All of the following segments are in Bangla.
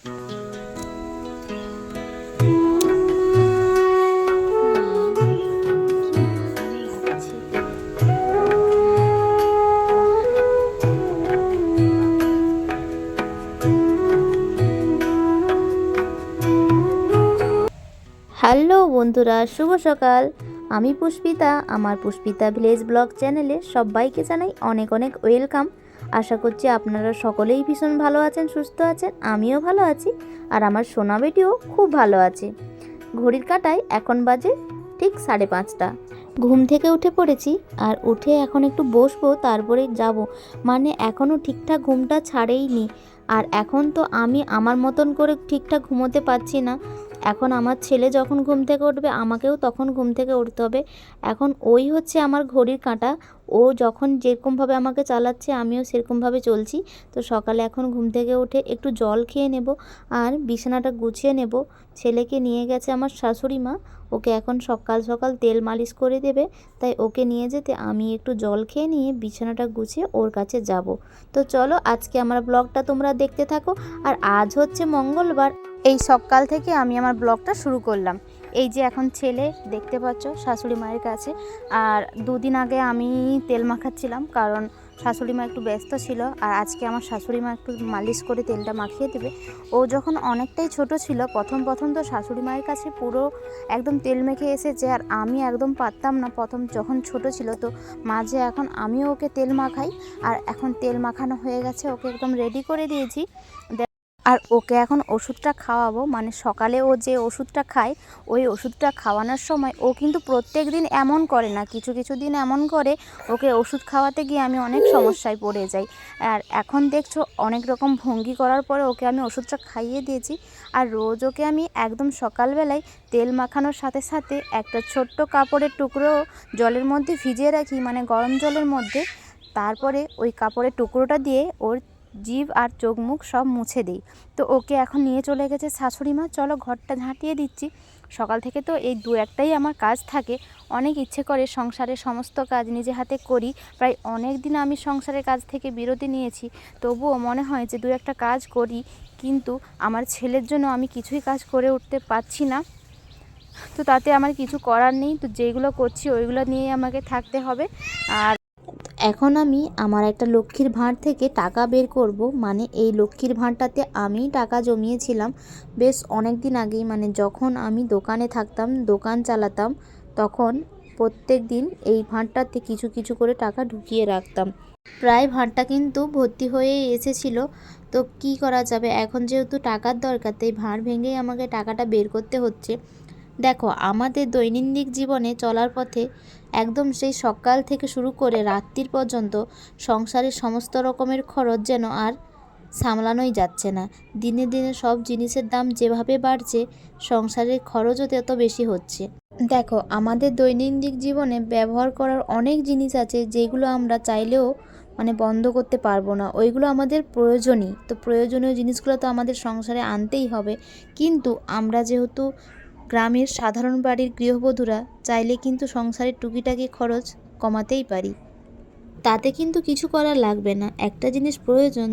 হ্যালো বন্ধুরা, শুভ সকাল। আমি পুষ্পিতা, আমার পুষ্পিতা ভিলেজ ব্লগ চ্যানেলে সবাইকে জানাই অনেক অনেক ওয়েলকাম। আশা করছি আপনারা সকলেই ভীষণ ভালো আছেন, সুস্থ আছেন, আমিও ভালো আছি আর আমার সোনা বেটিও খুব ভালো আছে। ঘড়ির কাটায় এখন বাজে ঠিক সাড়ে পাঁচটা। ঘুম থেকে উঠে পড়েছি আর উঠে এখন একটু বসবো, তারপরে যাব। মানে এখনও ঠিকঠাক ঘুমটা ছাড়েইনি। আর এখন তো আমি আমার মতন করে ঠিকঠাক ঘুমোতে পারছি না। এখন আমার ছেলে যখন ঘুম থেকে উঠবে, আমাকেও তখন ঘুম থেকে উঠতে হবে। এখন ওই হচ্ছে আমার ঘড়ির কাঁটা। ও যখন যেরকমভাবে আমাকে চালাচ্ছে, আমিও সেরকমভাবে চলছি। তো সকালে এখন ঘুম থেকে উঠে একটু জল খেয়ে নেব আর বিছানাটা গুছিয়ে নেব। ছেলেকে নিয়ে গেছে আমার শাশুড়ি মা। ওকে এখন সকাল সকাল তেল মালিশ করে দেবে। তাই ওকে নিয়ে যেতে আমি একটু জল খেয়ে নিয়ে বিছানাটা গুছিয়ে ওর কাছে যাব। তো চলো আজকে আমার ব্লগটা তোমরা দেখতে থাকো। আর আজ হচ্ছে মঙ্গলবার। এই সকাল থেকে আমি আমার ব্লগটা শুরু করলাম। এই যে এখন ছেলে, দেখতে পাচ্ছ শাশুড়ি মায়ের কাছে। আর দুদিন আগে আমি তেল মাখাচ্ছিলাম কারণ শাশুড়ি মা একটু ব্যস্ত ছিল আর আজকে আমার শাশুড়ি মা একটু মালিশ করে তেলটা মাখিয়ে দেবে। ও যখন অনেকটাই ছোট ছিল, প্রথম প্রথম তো শাশুড়ি মায়ের কাছে পুরো একদম তেল মেখে এসেছে আর আমি একদম পারতাম না প্রথম যখন ছোট ছিল তো। মাঝে এখন আমিও ওকে তেল মাখাই আর এখন তেল মাখানো হয়ে গেছে, ওকে একদম রেডি করে দিয়েছি। আর ওকে এখন ওষুধটা খাওয়াবো মানে সকালে ও যে ওষুধটা খায়, ওই ওষুধটা খাওয়ানোর সময় ও কিন্তু প্রত্যেক দিন এমন করে না, কিছু কিছু দিন এমন করে ওকে ওষুধ খাওয়াতে গিয়ে আমি অনেক সমস্যায় পড়ে যাই। আর এখন দেখছ অনেক রকম ভঙ্গি করার পরে ওকে আমি ওষুধটা খাইয়ে দিয়েছি। আর রোজ ওকে আমি একদম সকালবেলায় তেল মাখানোর সাথে সাথে একটা ছোট্ট কাপড়ের টুকরো জলের মধ্যে ভিজিয়ে রাখি মানে গরম জলের মধ্যে। তারপরে ওই কাপড়ের টুকরোটা দিয়ে ওর জিভ আর চোখ মুখ সব মুছে দিই। তো ওকে এখন নিয়ে চলে গেছে শাশুড়ি মা। চলো ঘরটা ঝাঁটিয়ে দিচ্ছি। সকাল থেকে তো এই দু একটাই আমার কাজ থাকে। অনেক ইচ্ছে করে সংসারের সমস্ত কাজ নিজে হাতে করি। প্রায় অনেক দিন আমি সংসারের কাজ থেকে বিরতি নিয়েছি। তবুও মনে হয় যে দু একটা কাজ করি, কিন্তু আমার ছেলের জন্য আমি কিছুই কাজ করে উঠতে পারছি না। তো তাতে আমার কিছু করার নেই। তো যেগুলো করছি, ওইগুলো নিয়ে আমাকে থাকতে হবে। আর এখন আমি আমার একটা লক্ষ্মীর ভাঁড় থেকে টাকা বের করব। মানে এই লক্ষ্মীর ভাঁড়টাতে আমি টাকা জমিয়েছিলাম। বেশ অনেক দিন আগেই মানে যখন আমি দোকানে থাকতাম, দোকান চালাতাম, তখন প্রত্যেক দিন এই ভাঁড়টাতে কিছু কিছু করে টাকা ঢুকিয়ে রাখতাম। প্রায় ভাঁড়টা কিন্তু ভর্তি হয়ে এসেছিল। তো কি করা যাবে? এখন যেহেতু টাকার দরকার, তাই ভাঁড় ভেঙেই আমাকে টাকাটা বের করতে হচ্ছে। দেখো, আমাদের দৈনন্দিন জীবনে চলার পথে একদম সেই সকাল থেকে শুরু করে রাত্রির পর্যন্ত সংসারের সমস্ত রকমের খরচ যেন আর সামলানোই যাচ্ছে না। দিনে দিনে সব জিনিসের দাম যেভাবে বাড়ছে, সংসারের খরচও তত বেশি হচ্ছে। দেখো, আমাদের দৈনন্দিন জীবনে ব্যবহার করার অনেক জিনিস আছে যেগুলো আমরা চাইলেও মানে বন্ধ করতে পারব না। ওইগুলো আমাদের প্রয়োজনই। তো প্রয়োজনীয় জিনিসগুলো তো আমাদের সংসারে আনতেই হবে। কিন্তু আমরা যেহেতু গ্রামের সাধারণ বাড়ির গৃহবধূরা চাইলে কিন্তু সংসারের টুকিটাকি খরচ কমাতেই পারি। তাতে কিন্তু কিছু করার লাগবে না। একটা জিনিস প্রয়োজন,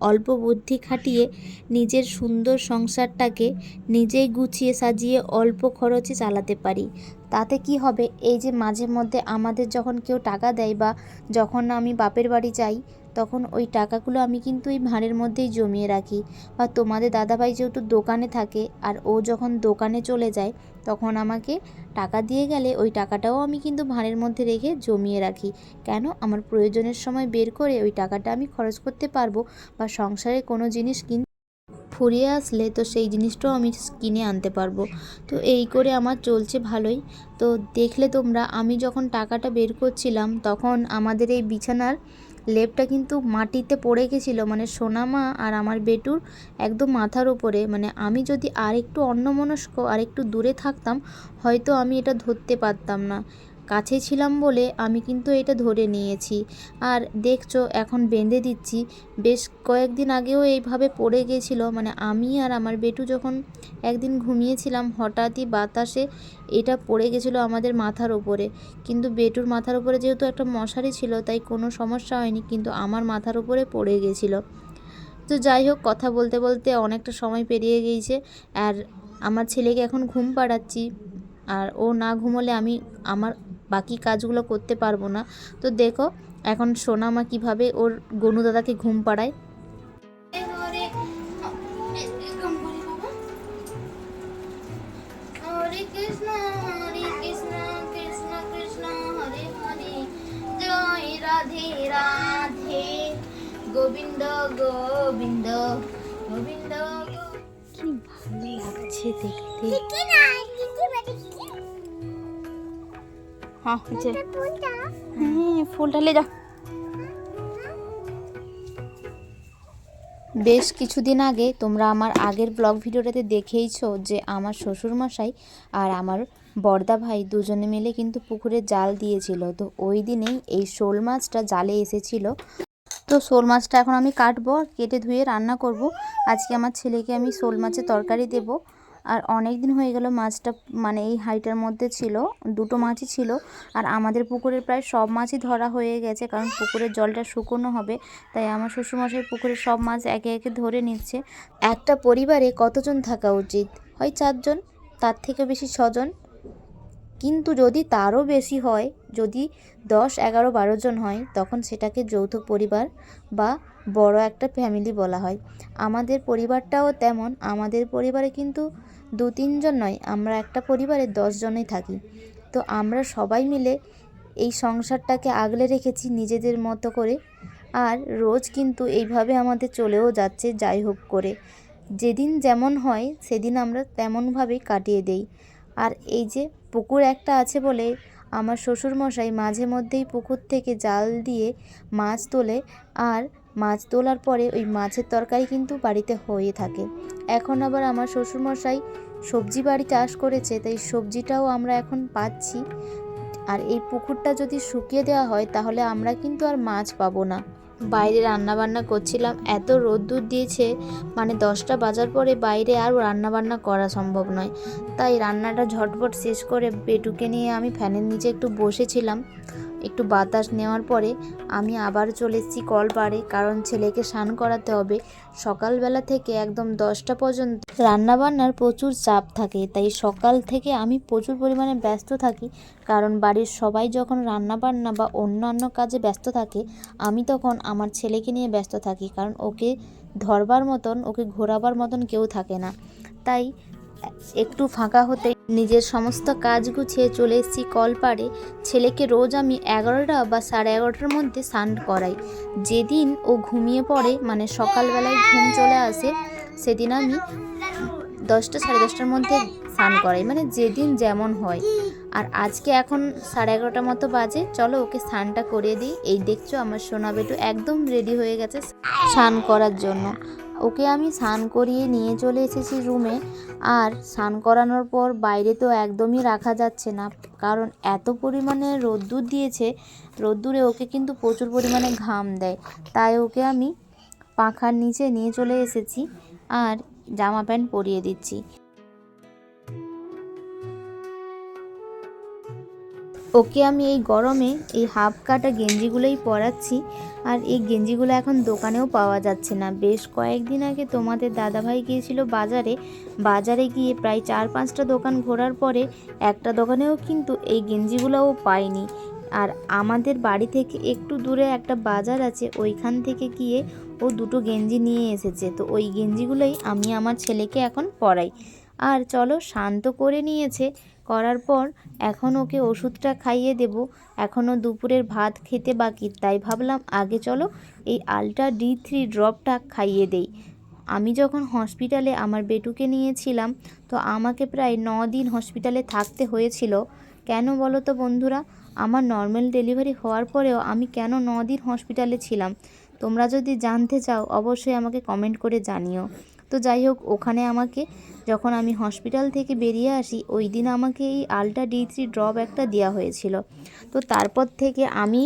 অল্প বুদ্ধি খাটিয়ে নিজের সুন্দর সংসারটাকে নিজেই গুছিয়ে সাজিয়ে অল্প খরচে চালাতে পারি। তাতে কি হবে? এই যে মাঝে মধ্যে আমাদের যখন কেউ টাকা দেয় বা যখন আমি বাপের বাড়ি যাই তখন ওই টাকাগুলো আমি কিন্তু এই ভাঁড়ের মধ্যেই জমিয়ে রাখি। বা তোমাদের দাদাভাই যেহেতু দোকানে থাকে আর ও যখন দোকানে চলে যায়, তখন আমাকে টাকা দিয়ে গেলে ওই টাকাটাও আমি কিন্তু ভাঁড়ের মধ্যে রেখে জমিয়ে রাখি। কেন? আমার প্রয়োজনের সময় বের করে ওই টাকাটা আমি খরচ করতে পারব বা সংসারে কোনো জিনিস কিন ফুরিয়ে আসলে তো সেই জিনিসটাও আমি কিনে আনতে পারব। তো এই করে আমার চলছে ভালোই। তো দেখলে তোমরা, আমি যখন টাকাটা বের করছিলাম, তখন আমাদের এই বিছানার লেপটা কিন্তু মাটিতে পড়ে গেছিল। মানে সোনামা আর আমার বেটুর একদম মাথার উপরে। মানে আমি যদি আর একটু অন্যমনস্ক আর একটু দূরে থাকতাম, হয়তো আমি এটা ধরতে পারতাম না। কাছে ছিলাম বলে আমি কিন্তু এটা ধরে নিয়েছি। আর দেখছ, এখন বেঁধে দিচ্ছি। বেশ কয়েকদিন আগেও এইভাবে পড়ে গেছিল। মানে আমি আর আমার বেটু যখন একদিন ঘুমিয়েছিলাম, হঠাৎই বাতাসে এটা পড়ে গেছিল আমাদের মাথার ওপরে কিন্তু বেটুর মাথার ওপরে যেহেতু একটা মশারি ছিল, তাই কোনো সমস্যা হয়নি, কিন্তু আমার মাথার ওপরে পড়ে গেছিল। তো যাই হোক, কথা বলতে বলতে অনেকটা সময় পেরিয়ে গিয়েছে। আর আমার ছেলেকে এখন ঘুম পাড়াচ্ছি। আর ও না ঘুমোলে আমি আমার বাকি কাজগুলো করতে পারব না। তো দেখো এখন সোনামা কীভাবে ওর গনু দাদাকে ঘুম পাড়ায়। রাধে রাধে। গোবিন্দ গোবিন্দ কি ভালো লাগছে দেখতে। হ্যাঁ হ্যাঁ ফুলটা লে যা। বেশ কিছুদিন আগে তোমরা আমার আগের ব্লগ ভিডিওটাতে দেখেইছো যে আমার শ্বশুরমশাই আর আমার বর্দা ভাই দুজনে মিলে কিন্তু পুকুরে জাল দিয়েছিল। তো ওই দিনেই এই শোল মাছটা জালে এসেছিল। তো শোল মাছটা এখন আমি কাটবো কেটে ধুয়ে রান্না করব। আজকে আমার ছেলেকে আমি শোল মাছের তরকারি দেব। আর অনেক দিন হয়ে গেল মাছটা মানে এই হাঁড়িটার মধ্যে ছিল, দুটো মাছই ছিল আর আমাদের পুকুরের প্রায় সব মাছই ধরা হয়ে গেছে কারণ পুকুরের জলটা শুকনো হবে, তাই আমার শ্বশুরমশাই পুকুরের সব মাছ একে একে ধরে নিচ্ছে। একটা পরিবারে কতজন থাকা উচিত? হয় চারজন? তার থেকে বেশি ছজন? কিন্তু যদি তারও বেশি হয়, যদি দশ, এগারো, বারো জন হয়, তখন সেটাকে যৌথ পরিবার বা বড় একটা ফ্যামিলি বলা হয়। আমাদের পরিবারটাও তেমন, আমাদের পরিবারে কিন্তু দু তিনজন নয়, আমরা একটা পরিবারে দশজনই থাকি। তো আমরা সবাই মিলে এই সংসারটাকে আগলে রেখেছি নিজেদের মতো করে। আর রোজ কিন্তু এইভাবে আমাদের চলেও যাচ্ছে যাই হোক করে। যেদিন যেমন হয়, সেদিন আমরা তেমনভাবেই কাটিয়ে দেই। আর এই যে পুকুর একটা আছে বলে আমার শ্বশুরমশাই মাঝে মধ্যেই পুকুর থেকে জাল দিয়ে মাছ তোলে। আর মাছ তোলার পরে ওই মাছের তরকারি কিন্তু বাড়িতে হয়ে থাকে। এখন আবার আমার শ্বশুরমশাই সবজি বাড়ি চাষ করেছে, তাই সবজিটাও আমরা এখন পাচ্ছি। আর এই পুকুরটা যদি শুকিয়ে দেওয়া হয়, তাহলে আমরা কিন্তু আর মাছ পাবো না। বাইরে রান্না বান্না করছিলাম, এত রোদ্দুর দিয়েছে মানে দশটা বাজার পরে বাইরে আর রান্না বান্না করা সম্ভব নয়। তাই রান্নাটা ঝটপট শেষ করে বেটুকে নিয়ে আমি ফ্যানের নিচে একটু বসেছিলাম। একটু বাতাস নেওয়ার পরে আমি আবার চলে এসেছি কল পাড়ে কারণ ছেলেকে স্নান করাতে হবে। সকালবেলা থেকে একদম দশটা পর্যন্ত রান্নাবান্নার প্রচুর চাপ থাকে, তাই সকাল থেকে আমি প্রচুর পরিমাণে ব্যস্ত থাকি। কারণ বাড়ির সবাই যখন রান্নাবান্না বা অন্যান্য কাজে ব্যস্ত থাকে, আমি তখন আমার ছেলেকে নিয়ে ব্যস্ত থাকি, কারণ ওকে ধরবার মতন, ওকে ঘোরাবার মতন কেউ থাকে না। তাই একটু ফাঁকা হতে নিজের সমস্ত কাজ গুছিয়ে চলে এসেছি কলপাড়ে। ছেলেকে রোজ আমি এগারোটা বা সাড়ে এগারোটার মধ্যে স্নান করাই। যেদিন ও ঘুমিয়ে পড়ে মানে সকালবেলায় ঘুম চলে আসে, সেদিন আমি দশটা সাড়ে দশটার মধ্যে স্নান করাই মানে যেদিন যেমন হয়। আর আজকে এখন সাড়ে এগারোটার মতো বাজে, চলো ওকে স্নানটা করিয়ে দিই। এই দেখছ আমার সোনা বেটু একদম রেডি হয়ে গেছে স্নান করার জন্য। ওকে আমি স্নান করিয়ে নিয়ে চলে এসেছি রুমে। আর স্নান করানোর পর বাইরে তো একদমই রাখা যাচ্ছে না। কারণ এত পরিমাণে রোদ্দুর দিয়েছে, রোদ্দুরে ওকে কিন্তু প্রচুর পরিমাণে ঘাম দেয়। তাই ওকে আমি পাখার নিচে নিয়ে চলে এসেছি আর জামা প্যান্ট পরিয়ে দিচ্ছি। ওকে আমি এই গরমে এই হাফ কাটা গেঞ্জিগুলোই পরাচ্ছি, আর এই গেঞ্জিগুলো এখন দোকানেও পাওয়া যাচ্ছে না। বেশ কয়েকদিন আগে তোমাদের দাদাভাই গিয়েছিল বাজারে। বাজারে গিয়ে প্রায় চার পাঁচটা দোকান ঘোরার পরে একটা দোকানেও কিন্তু এই গেঞ্জিগুলোও পাইনি। আর আমাদের বাড়ি থেকে একটু দূরে একটা বাজার আছে, ওইখান থেকে গিয়ে ও দুটো গেঞ্জি নিয়ে এসেছে। তো ওই গেঞ্জিগুলোই আমি আমার ছেলেকে এখন পরাই। আর চলো শান্ত করে নিয়েছে। করার পর এখন ওকে ওষুধটা খাইয়ে দেব। এখনও দুপুরের ভাত খেতে বাকি, তাই ভাবলাম আগে চলো এই আলট্রা ডি থ্রি ড্রপটা খাইয়ে দেই। আমি যখন হসপিটালে আমার বেটুকে নিয়েছিলাম, তো আমাকে প্রায় ন দিন হসপিটালে থাকতে হয়েছিল। কেন বলো তো বন্ধুরা? আমার নর্মাল ডেলিভারি হওয়ার পরেও আমি কেন ন দিন হসপিটালে ছিলাম? তোমরা যদি জানতে চাও, অবশ্যই আমাকে কমেন্ট করে জানিও। তো যাই হোক, ওখানে আমাকে যখন আমি হসপিটাল থেকে বেরিয়ে আসি, ওই দিন আমাকে এই আলট্রা ডি থ্রি ড্রপ একটা দেওয়া হয়েছিল। তো তারপর থেকে আমি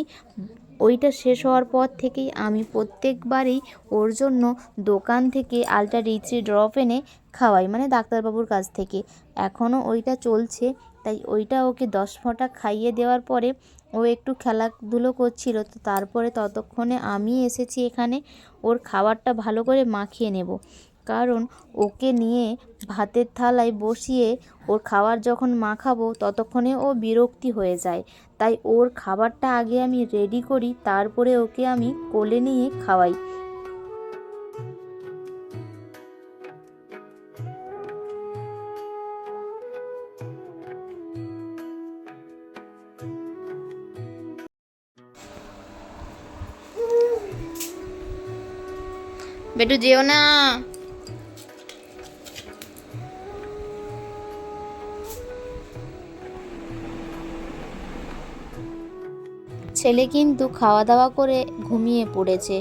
ওইটা শেষ হওয়ার পর থেকেই আমি প্রত্যেকবারই ওর জন্য দোকান থেকে আলট্রা ডি থ্রি ড্রপ এনে খাওয়াই মানে ডাক্তারবাবুর কাছ থেকে। এখনও ওইটা চলছে, তাই ওইটা ওকে দশ ফোঁটা খাইয়ে দেওয়ার পরে ও একটু খেলাধুলো করছিল। তো তারপরে ততক্ষণে আমি এসেছি এখানে, ওর খাবারটা ভালো করে মাখিয়ে নেব। কারণ ওকে নিয়ে ভাতের থালায় বসিয়ে ওর খাবার যখন মাখাবো ততক্ষণে ও বিরক্তি হয়ে যায়। তাই ওর খাবারটা আগে আমি রেডি করি, তারপরে ওকে আমি কোলে নিয়ে খাওয়াই। বেটু, যেও না। ছেলে কিন্তু খাওয়া দাওয়া করে ঘুমিয়ে পড়েছে।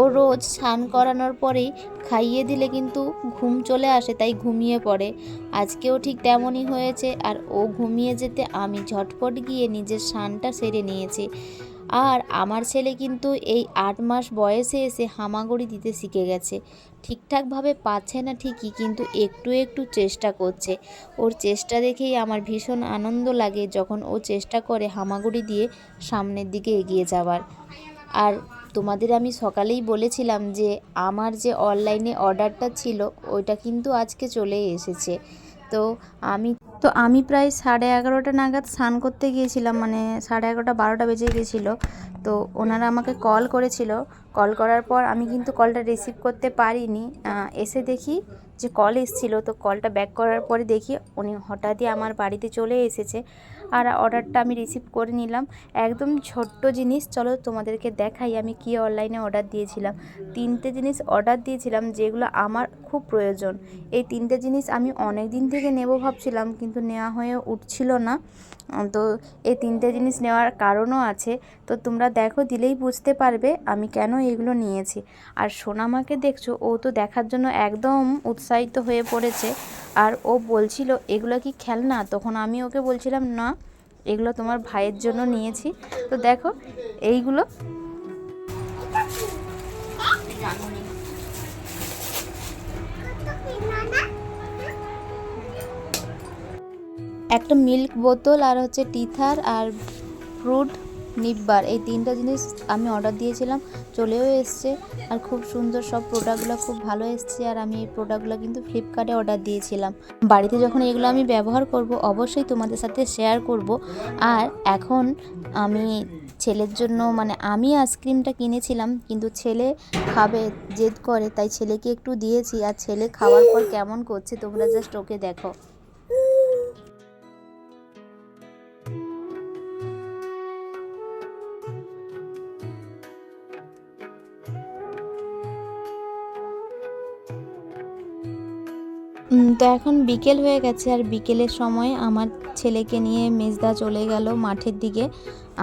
ও রোজ স্নান করানোর পরেই খাইয়ে দিলে কিন্তু ঘুম চলে আসে, তাই ঘুমিয়ে পড়ে। আজকেও ঠিক তেমনই হয়েছে, আর ও ঘুমিয়ে যেতে আমি ঝটপট গিয়ে নিজের স্নানটা সেরে নিয়েছি। আর আমার ছেলে কিন্তু এই আট মাস বয়সে এসে হামাগুড়ি দিতে শিখে গেছে। ঠিকঠাকভাবে পাচ্ছে না ঠিকই, কিন্তু একটু একটু চেষ্টা করছে। ওর চেষ্টা দেখেই আমার ভীষণ আনন্দ লাগে যখন ও চেষ্টা করে হামাগুড়ি দিয়ে সামনের দিকে এগিয়ে যাওয়ার। আর তোমাদের আমি সকালেই বলেছিলাম যে, আমার যে অনলাইনে অর্ডারটা ছিল, ওইটা কিন্তু আজকে চলে এসেছে। তো আমি তো আমি প্রায় সাড়ে এগারোটা নাগাদ স্নান করতে গিয়েছিলাম মানে সাড়ে এগারোটা বারোটা বেজে গিয়েছিল। তো ওনারা আমাকে কল করেছিল। কল করার পর আমি কিন্তু কলটা রিসিভ করতে পারিনি। এসে দেখি যে কল এসেছিল। তো কলটা ব্যাক করার পরে দেখি উনি হঠাৎই আমার বাড়িতে চলে এসেছে। আর অর্ডারটা আমি রিসিভ করে নিলাম। একদম ছোট্ট জিনিস, চলো তোমাদেরকে দেখাই আমি কি অনলাইনে অর্ডার দিয়েছিলাম। তিনটে জিনিস অর্ডার দিয়েছিলাম যেগুলো আমার খুব প্রয়োজন। এই তিনটে জিনিস আমি অনেক দিন থেকে নেব ভাবছিলাম, কিন্তু নেওয়া হয়ে উঠছিল না। তো এই তিনটে জিনিস নেওয়ার কারণও আছে। তো তোমরা দেখো, দিলেই বুঝতে পারবে আমি কেন এগুলো নিয়েছি। আর সোনামাকে দেখছ, ও তো দেখার জন্য একদম উৎসাহিত হয়ে পড়েছে। আর ও বলছিল, এগুলো কি খেলনা? তখন আমি ওকে বলছিলাম, না, এগুলো তোমার ভাইয়ের জন্য নিয়েছি। তো দেখো, এইগুলো। একটা মিল্ক বোতল আর হচ্ছে টিথার আর ফ্রুট নিব্বার এই তিনটা জিনিস আমি অর্ডার দিয়েছিলাম, চলেও এসছে। আর খুব সুন্দর সব প্রোডাক্টগুলো খুব ভালো এসছে। আর আমি এই প্রোডাক্টগুলো কিন্তু ফ্লিপকার্টে অর্ডার দিয়েছিলাম। বাড়িতে যখন এগুলো আমি ব্যবহার করব, অবশ্যই তোমাদের সাথে শেয়ার করব। আর এখন আমি ছেলের জন্য মানে আমি আইসক্রিমটা কিনেছিলাম, কিন্তু ছেলে খাবে, জেদ করে। তাই ছেলেকে একটু দিয়েছি। আর ছেলে খাওয়ার পর কেমন করছে, তোমরা জাস্ট ওকে দেখো। তো এখন বিকেল হয়ে গেছে আর বিকেলের সময় আমার ছেলেকে নিয়ে মেজদা চলে গেল মাঠের দিকে।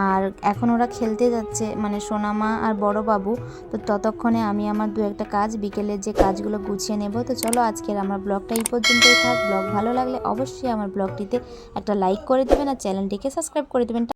আর এখন ওরা খেলতে যাচ্ছে মানে সোনামা আর বড় বাবু। তো ততক্ষণে আমি আমার দু একটা কাজ, বিকেলের যে কাজগুলো গুছিয়ে নেব। তো চলো আজকের আমার ব্লগটা এই পর্যন্তই থাক। ব্লগ ভালো লাগলে অবশ্যই আমার ব্লগটিতে একটা লাইক করে দেবেন আর চ্যানেলটিকে সাবস্ক্রাইব করে দেবেন।